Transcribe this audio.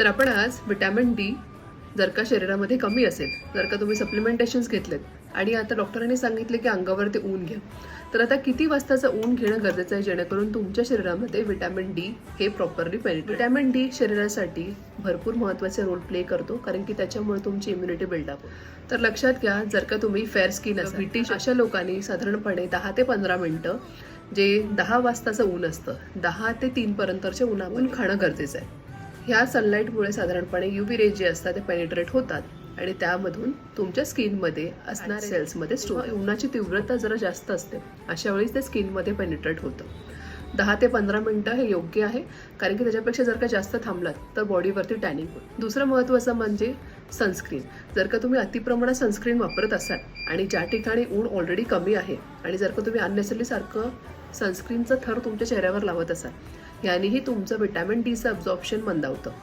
तर आपण आज विटॅमिन डी जर का शरीरामध्ये कमी असेल जर का तुम्ही सप्लिमेंटेशन्स घेतलेत आणि आता डॉक्टरांनी सांगितले की अंगावरती ऊन घ्या तर आता किती वाजताचं ऊन घेणं गरजेचं आहे जेणेकरून तुमच्या शरीरामध्ये विटॅमिन डी हे प्रॉपरली पेनिट्रेट विटॅमिन डी शरीरासाठी भरपूर महत्त्वाचे रोल प्ले करतो कारण की त्याच्यामुळे तुमची इम्युनिटी बिल्डअप तर लक्षात घ्या जर का तुम्ही फेअर स्किन असाल ब्रिटिश अशा लोकांनी साधारणपणे दहा ते पंधरा मिनिटं जे दहा वाजताचं ऊन असतं दहा ते तीन पर्यंतचे उन्हावून खाणं गरजेचं आहे. ह्या सनलाईटमुळे साधारणपणे युव्ही रेज जे असतात ते पेनिट्रेट होतात. आणि त्यामधून तुमच्या स्किनमध्ये असणाऱ्या सेल्समध्ये स्टोर उन्हाची तीव्रता जरा जास्त असते. अशा वेळीच ते स्किनमध्ये पेनिट्रेट होतं. दहा ते पंधरा मिनटं हे योग्य आहे कारण की त्याच्यापेक्षा जर का जास्त थांबलात तर बॉडीवरती टॅनिंग होईल. दुसरं महत्त्वाचं म्हणजे सनस्क्रीन जर का तुम्ही अतिप्रमाणात सनस्क्रीन वापरत असाल आणि ज्या ठिकाणी ऊन ऑलरेडी कमी आहे आणि जर का तुम्ही अननेसरली सारखं सनस्क्रीनचं थर तुमच्या चेहऱ्यावर लावत असाल. यानेही तुमचं विटॅमिन डीचं अब्झॉर्प्शन मंदावतं.